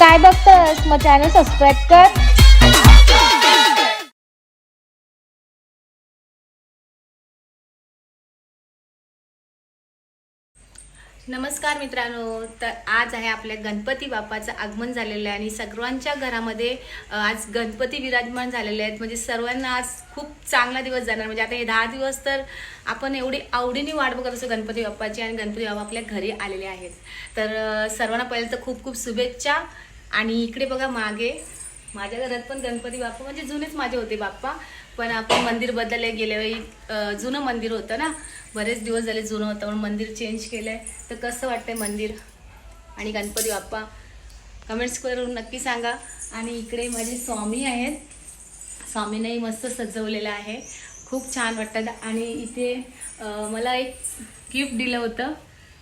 काय बघतस? मग channel subscribe कर. नमस्कार मित्रांनो. तर आज आहे आपल्या गणपती बाप्पाचं आगमन झालेलं आहे आणि सर्वांच्या घरामध्ये आज गणपती विराजमान झालेले आहेत. म्हणजे सर्वांना आज खूप चांगला दिवस जाणार. म्हणजे आता हे दहा दिवस तर आपण एवढी आवडीने वाट बघत असतो गणपती बाप्पाची आणि गणपती बाप्पा आपल्या घरी आलेले आहेत. तर सर्वांना पहिले तर खूप खूप शुभेच्छा. आणि इकडे बघा मागे. माझ्या घरात पण गणपती बाप्पा म्हणजे जुनेच माझे होते बाप्पा. पण आपण मंदिर बदलले गेल्या वेळी जुनं मंदिर होतं ना. बरेच दिवस झाले जुनं होतं म्हणून मंदिर चेंज केलं आहे तर कसं वाटतंय मंदिर आणि गणपती बाप्पा? कमेंट्स करून नक्की सांगा. आणि इकडे माझे स्वामी आहेत. स्वामींनाही मस्त सजवलेलं आहे. खूप छान वाटतात आणि इथे मला एक गिफ्ट दिलं होतं.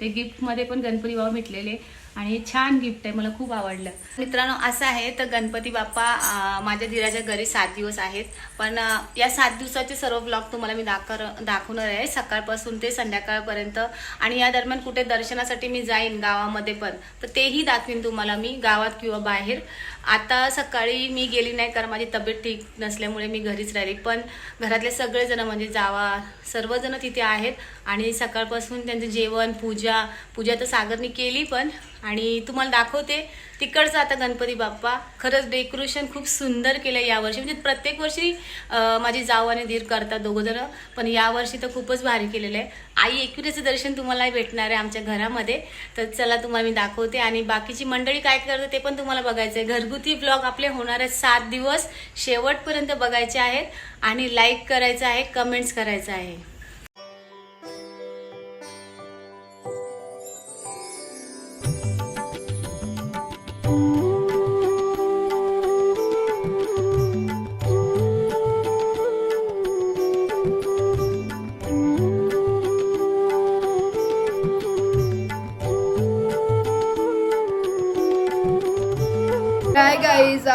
ते गिफ्टमध्ये पण गणपती बाबा भेटलेले. आणि हे छान गिफ्ट आहे मला खूप आवडलं. मित्रांनो असं आहे तर गणपती बाप्पा माझ्या दिराच्या घरी सात दिवस आहेत. पण या सात दिवसाचे सर्व ब्लॉग तुम्हाला मी दाखर दाखवणार आहे. सकाळपासून ते संध्याकाळपर्यंत. आणि या दरम्यान कुठे दर्शनासाठी मी जाईन गावामध्ये पण तर तेही दाखवीन तुम्हाला मी गावात किंवा बाहेर. आता सकाळी मी गेली नाही कारण माझी तब्येत ठीक नसल्यामुळे मी घरीच राहिली. पण घरातले सगळेजण म्हणजे जावा सर्वजण तिथे आहेत. आणि सकाळपासून त्यांचं जेवण पूजा पूजा तर सागरनी केली पण आणि तुम्हाला दाखवते तिकडचं आता गणपती बाप्पा. खरंच डेकोरेशन खूप सुंदर केलं यावर्षी. म्हणजे प्रत्येक वर्षी माझी जाव आणि धीर करतात दोघंजणं पण यावर्षी तर खूपच भारी केलेलं आहे आई एकविरेचं दर्शन तुम्हाला भेटणार आहे आमच्या घरामध्ये. तर चला तुम्हाला मी दाखवते. आणि बाकीची मंडळी काय करते ते पण तुम्हाला बघायचं आहे घरगुती ब्लॉग आपले होणार आहेत सात दिवस शेवटपर्यंत बघायचे आहेत. आणि लाईक करायचं आहे कमेंट्स करायचं आहे.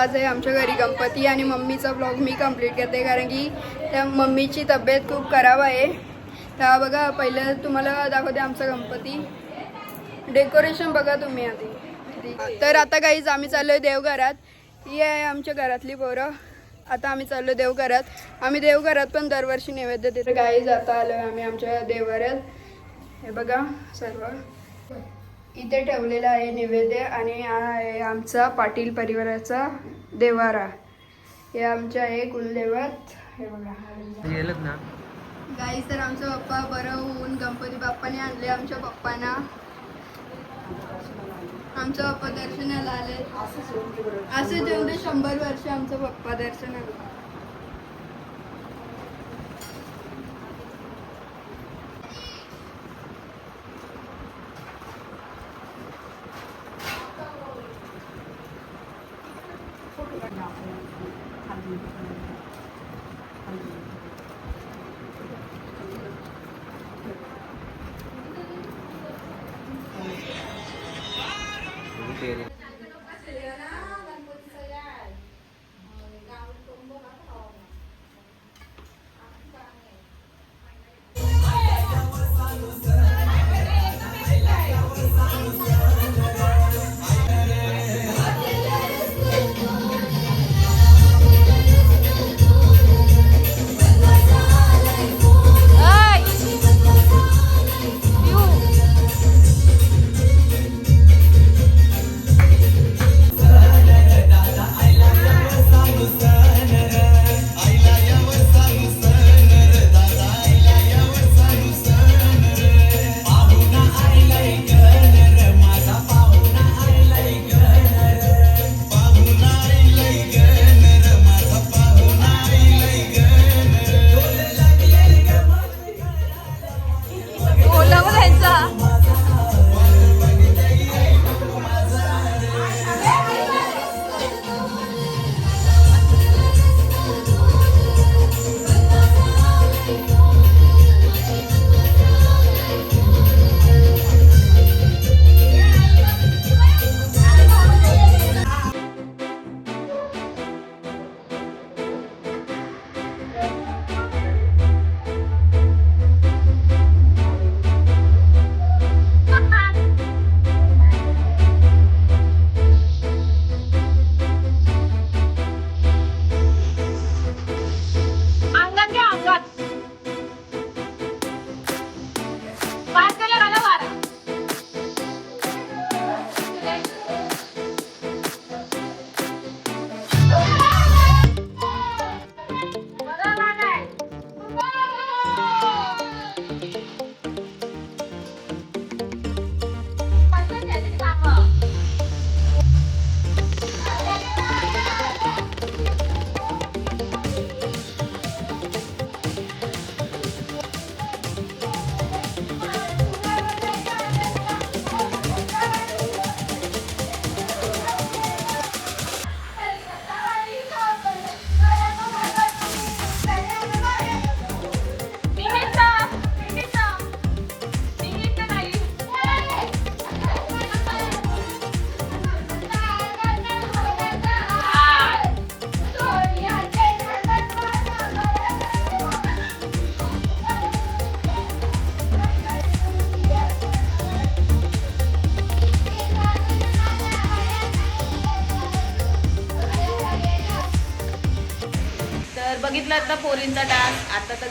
आज आहे आमच्या घरी गणपती आणि मम्मीचा ब्लॉग मी कंप्लीट करते. कारण की त्या मम्मीची तब्येत खूप खराब आहे. तर बघा पहिलं तुम्हाला दाखवते आमचा गणपती. डेकोरेशन बघा तुम्ही आधी. तर आता काहीच आम्ही चाललोय देवघरात. ही आहे आमच्या घरातली पोरं. आता आम्ही चाललो देवघरात. आम्ही देवघरात पण दरवर्षी नैवेद्य देतो. गाई जाता आलोय आम्ही आमच्या देवघरात. हे बघा सर्व. इथे ठेवलेला आहे नैवेद्य आणि हा आहे आमचा पाटील परिवाराचा देवारा. हे आमचे आहे कुलदैवत. हे बघा. ना? गाई तर आमचा पप्पा बरं होऊन गणपती बाप्पाने आणले आमच्या पप्पांना. आमचा पप्पा दर्शनाला आले असे जेवढे शंभर वर्ष आमचा पप्पा दर्शनाला.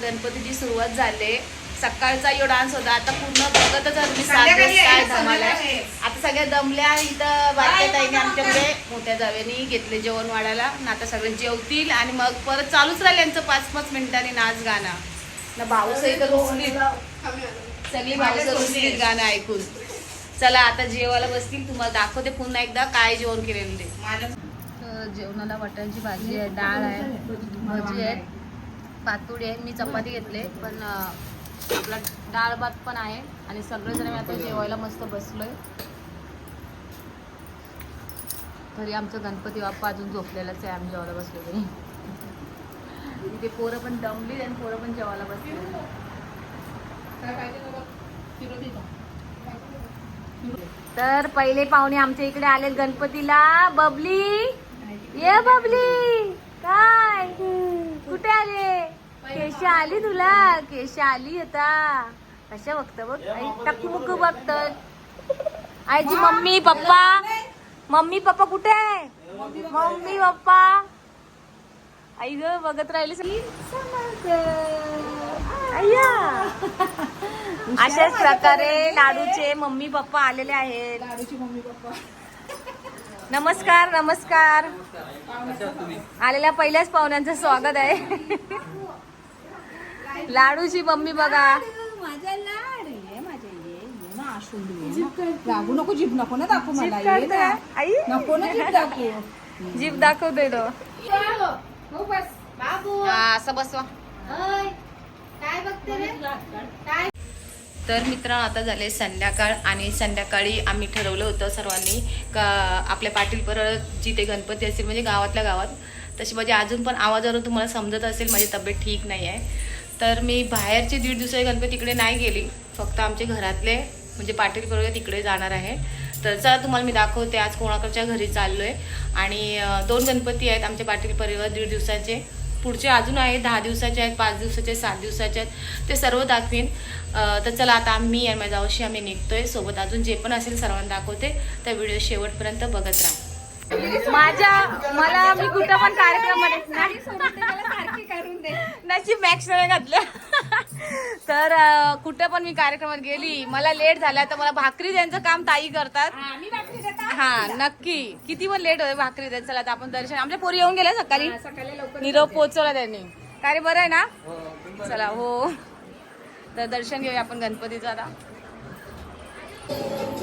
गणपतीची सुरुवात झाली. सकाळचा यो डान्स होता. आता पूर्ण बघतच आहे तुम्ही सात दिवस काय धमाल आहे. आता सगळ्या दमल्या इथं बारक्या ताईने आमच्याकडे. मोठ्या जावेनी घेतले जेवण वाढायला. आता सगळे जेवतील आणि मग परत चालूच राहील यांचं पाच पाच मिनिटांनी नाच गाणं. ना भाऊस इथं रुसलीत सगळी भाऊस रुसलीत गाणं ऐकून. चला आता जेवायला बसतील. तुम्हाला दाखवते पुन्हा एकदा काय जेवण केलेलं ते. जेवणाला वाटाण्याची भाजी आहे डाळ आहे भजी आहेत पातुडी आहे मी चपाती घेतले पण आपला डाळ भात पण आहे आणि सगळेजण मी आता जेवायला मस्त बसलोय. तरी आमचं गणपती बाप्पा अजून झोपलेलाच आहे आम्ही जेवायला बसलो तरी इथे पोरं पण दमली आणि पोरं पण जेवायला बसले तर पहिले पाहुणे आमच्या इकडे आले गणपतीला. बबली? ये बबली! काय? कुठे आले? केशा आली तुला? केशा आली आता? कशा बघत बघ? आई टकमुक बघत. आईची मम्मी पप्पा. मम्मी पप्पा कुठे? आहे मम्मी पप्पा. आई ग बघत राहिली सगळी. अय्या. अशाच प्रकारे लाडूचे मम्मी पप्पा आलेले आहेत. नमस्कार नमस्कार. आलेल्या पहिल्याच पाहुण्यांचं स्वागत आहे. लाडूची मम्मी बघा. लागू नको जीभ नको ना दाखवू मला जीभ ये ना. काढते. आई. नको ना जीभ दाखवू. जीप दाखवतोय तो. हो बस. हा, असं बसवा. तर मित्रांनो आता झाले संध्याकाळ आणि संध्याकाळी आम्ही ठरवलं होतं सर्वांनी का आपल्या पाटील परत जिथे गणपती असतील म्हणजे गावातल्या गावात तशी म्हणजे अजून पण आवाजावरून तुम्हाला समजत असेल माझी तब्येत ठीक नाही आहे. तर मी बाहेरचे दीड दिवसाचे गणपती इकडे नाही गेली. फक्त आमचे घरातले म्हणजे पाटील परत तिकडे जाणार आहे. तर चला तुम्हाला मी दाखवते आज कोणाकडच्या घरी चाललो आहे आणि दोन गणपती आहेत आमचे पाटील परिवार दीड दिवसाचे. पुढचे अजून आहेत दहा दिवसाचे आहेत पाच दिवसाचे आहेत, सात दिवसाचे आहेत. ते सर्व दाखवीन. तर चला आता आम्ही माझ्या जावशी आम्ही निघतोय. सोबत अजून जे पण असेल सर्वांना दाखवते. त्या व्हिडिओ शेवटपर्यंत बघत राहा. माझ्या मला मी कुठं पण कार्यक्रमात नशीब मॅक्स नाही घातलं. तर कुठं पण मी कार्यक्रमात गेली मला लेट झाला तर मला भाकरी द्यायचं काम ताई करतात. हा नक्की. किती पण लेट होते भाकरी द्यायचं चला आता आपण दर्शन आमच्या पोरी येऊन गेल्या सकाळी. निरोप पोचवला त्यांनी. काय रे बरं आहे ना? चला हो. तर दर्शन घेऊया आपण गणपतीचं आता.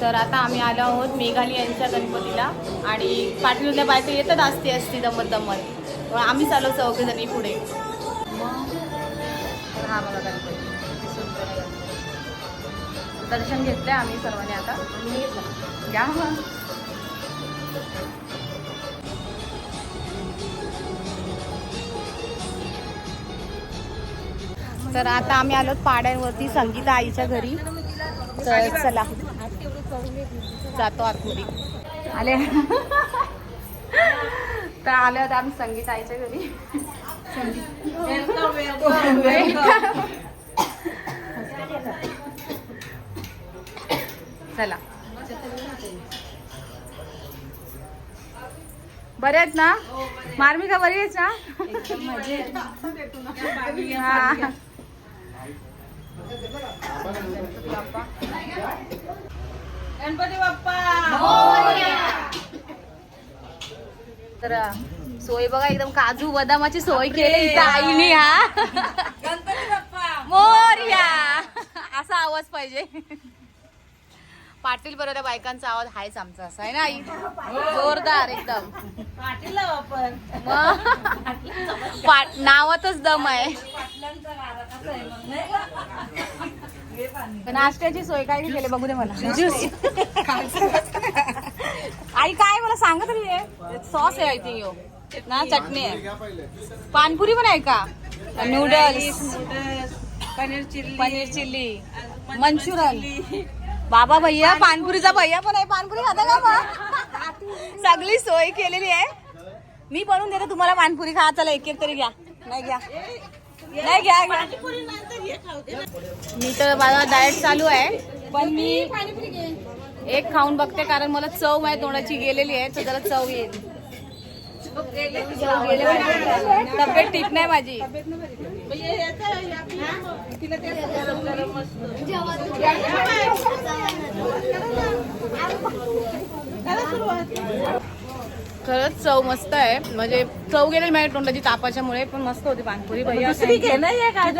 तर आता आम्ही आलो आहोत मेघाली यांच्या गणपतीला. आणि पाटीलच्या बायका येतात असते असते दमत दमत आम्ही चालू चौघे पुढे. हा बघा गणपती. आहे. दर्शन घेतलंय आम्ही सर्वांनी आता. घ्या मग. तर आता आम्ही आलो पाड्यांवरती संगीता आईच्या घरी. तर चला. जातो आतमध्ये. आले. तर आले होते आम्ही संगीत आईच्या घरी. चला. बरे आहेत ना? मार्मिका बरी आहेस ना? हा. गणपती बाप्पा! तर सोय बघा एकदम काजू बदामाची सोय केली इथं आईने हा. गणपती बाप्पा! मोर्या. असा आवाज पाहिजे. पाटील बरोबर बायकांचा आवाज हायच आमचा असा आहे ना आई? जोरदार एकदम. पाटील आपण मग? पाट नावातच दम आहे. नाश्त्याची सोय काय केली बघू दे मला. ज्यूस आई काय मला सांगा तरी सॉस आहे आय थिंक ना चटणी आहे. पानपुरी पण आहे का? Noodles noodles, paneer chilli. Paneer chilli. Manchurian बाबा भैया पानपुरीचा भैया पण आहे. पानपुरी खाता का बा सगळी सोय केलेली आहे. मी बनवून देते तुम्हाला पानपुरी खा. चला एक एक तरी घ्या. नाही घ्या. नाही घ्या मी तर माझा डाएट चालू आहे पण मी एक खाऊन बघते कारण मला चव आहे तोंडाची गेलेली आहे तर जरा चव येईल. तब्येत ठीक नाही माझी. खरंच चव मस्त आहे. म्हणजे चव गेली माझ्या तोंडाची तापाच्यामुळे पण मस्त होती पानपुरी भैया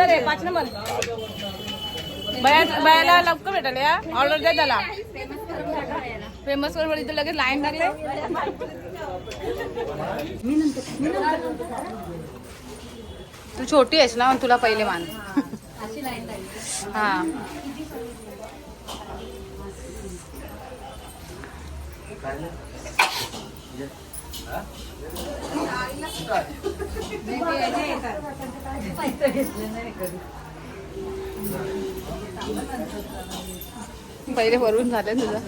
आहे पाच नंबर. लवकर भेटेल या. ऑर्डर द्या त्याला. फेमस वर इथे लगेच लाईन लागले तू छोटी आहेस ना तुला पहिले मान. हा. पहिले वरून झाले तुझा.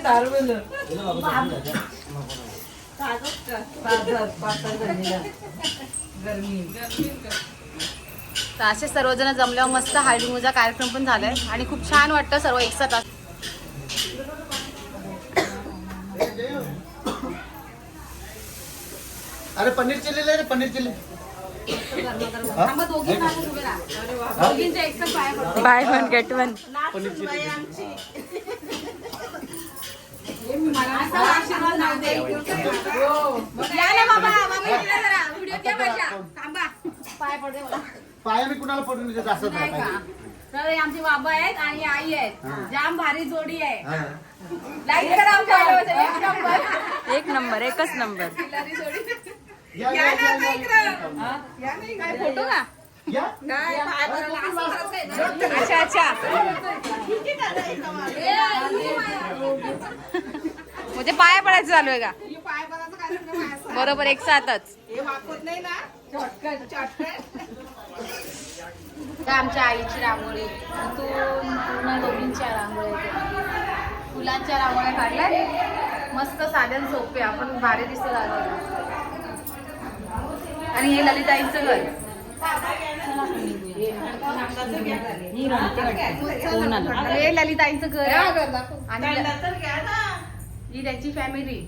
दारू तर असे सर्वजण जमल्यावर मस्त हळदी मुजा कार्यक्रम पण झालाय आणि खूप छान वाटतं सर्व एकसाथ अस- अरे पनीर चिल्ली ले रे paneer chilli. Buy one get one. Paneer chilli पाया मी कुणाला पडून देत असत नाही तर हे आमचे बाबा आहेत आणि आई आहेत. जाम भारी जोडी आहे. हा. लाईक करा आमच्या. एक नंबर. एक नंबर एकच नंबर. या, या, या, या, काय फोटो का. अच्छा अच्छा. म्हणजे पाया पडायचं चालू आहे का? बरोबर एक साथच तर आमच्या आईची रांगोळी? इथून पूर्ण दोघींच्या रांगोळ्या आहेत. फुलांच्या रांगोळ्या काढल्या. मस्त साध्या सोपे. आपण भारी दिसतो रांगोळी आणि हे ललिताईंचं घर. ललिताईंचं घर ही त्याची फॅमिली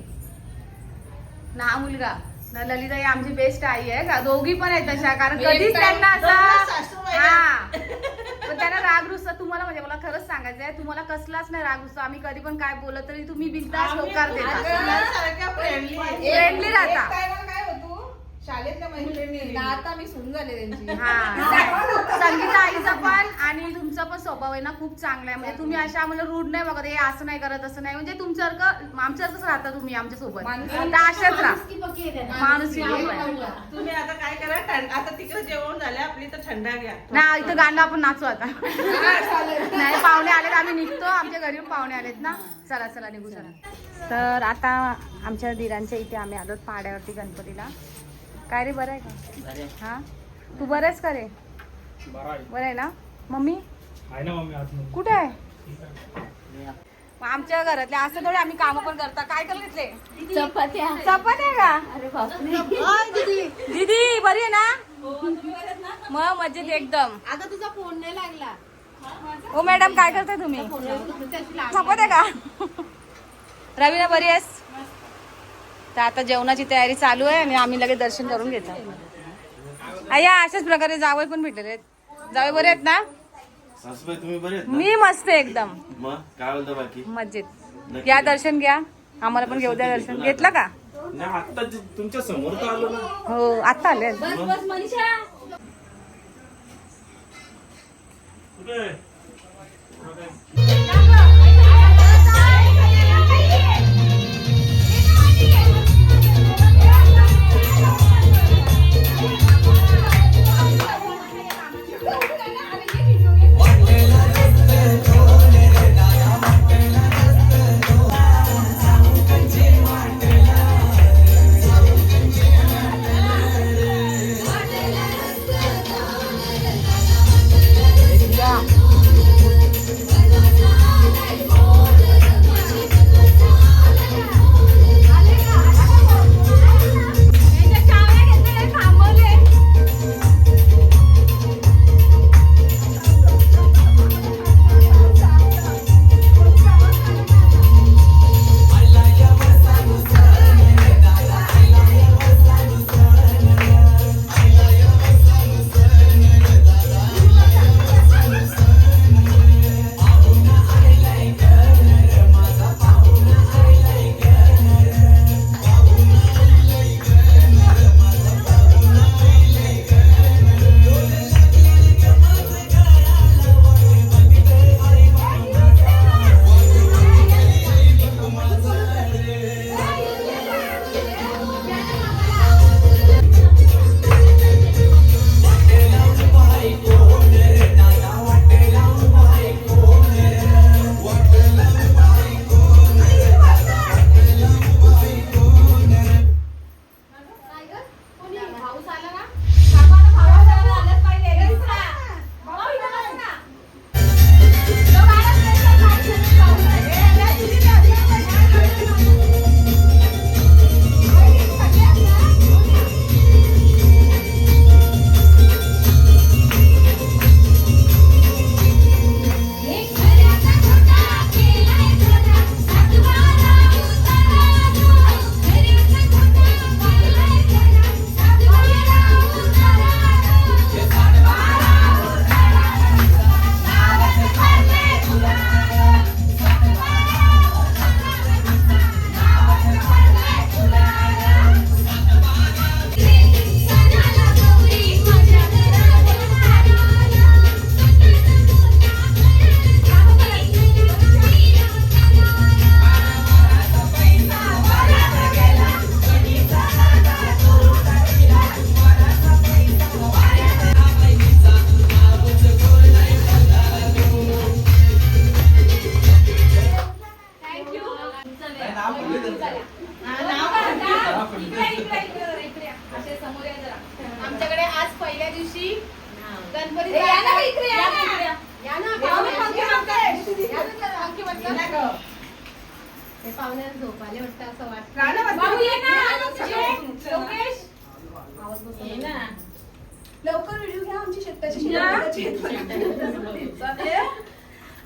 ना मुलगा ना ललिताई आमची बेस्ट आई आहे का? दोघी पण आहेत तशा कारण कधीच त्यांना असा हा. त्यांना राग रुसता. तुम्हाला म्हणजे मला खरंच सांगायचं आहे तुम्हाला कसलाच नाही राग रुसता. आम्ही कधी पण काय बोलत तरी तुम्ही बिंदास होकार देता. फ्रेंडली राहता. शाळेतल्या मैत्रिणी आता मी सुन झाले त्यांची. हा. संगीता आईचा पण आणि तुमचा पण स्वभाव आहे ना खूप चांगला आहे. म्हणजे तुम्ही अशा आम्हाला रूढ नाही बघत हे असं नाही करत असं नाही. म्हणजे तुमच्यासारखं आमच्यासारखंच राहता तुम्ही आमच्यासोबत अशाच राहा. माणूस तुम्ही आता काय करा थंड आता तिकडे जेवण झाले आपली तर थंडा घ्या. ना इथं गाणं आपण नाचू आता. नाही पाहुणे आलेत आम्ही निघतो. आमच्या घरी पाहुणे आलेत ना. चला चला निघू चला. तर आता आमच्या दिरांच्या इथे आम्ही आलो पाड्यावरती गणपतीला. काय रे बरं आहे का? हा? तू बरं आहेस का रे? बरं आहे. ना? मम्मी? आहे ना मम्मी आतमध्ये. कुठे आहे? मग आमच्या घरातले असं थोडे आम्ही कामं पण करता काय करत घेतले चपात्या. चपात्या का? अरे दीदी. दीदी बरी आहे ना? मग मजेत एकदम. आता तुझा फोन नाही लागला. ओ मॅडम काय करताय तुम्ही? चपात्या का? रवीना बरी आहेस? तर आता जेवणाची तयारी चालू आहे आणि आम्ही लगेच दर्शन करून घेतो. या अशाच प्रकारे जावई पण भेटले आहेत. जावई बरे आहेत ना? सासूबाई तुम्ही बरे आहेत ना? मी मस्त आहे एकदम. मजेत. घ्या दर्शन घ्या. आम्हाला पण घेऊ द्या दर्शन घेतलं का? तुमच्यासमोर तर आलो ना. हो आता आले. कुठे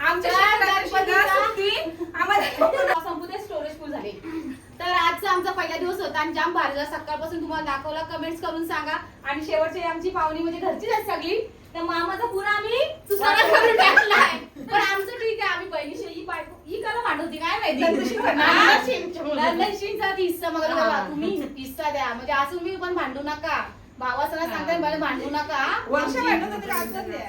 आमच्या तर संपूर्ण स्टोरेज फुल झाले. आजचा आमचा पहिला दिवस होता आणि जाम भारी झाला. सकाळपासून तुम्हाला दाखवला कमेंट्स करून सांगा. आणि शेवटची आमची पाहुणी म्हणजे घरचीच आहे सगळी. तर मामाचा पुरा आम्ही करून टाकलाय. पण आमचं ठीक आहे आम्ही बहिणीशी ही बायको ही करा भांडवती काय माहिती? हिस्सा मग तुम्ही हिस्सा द्या. म्हणजे असं तुम्ही पण भांडू नका. भावासना सांगताय मला भांडू नका. वर्ष आज द्या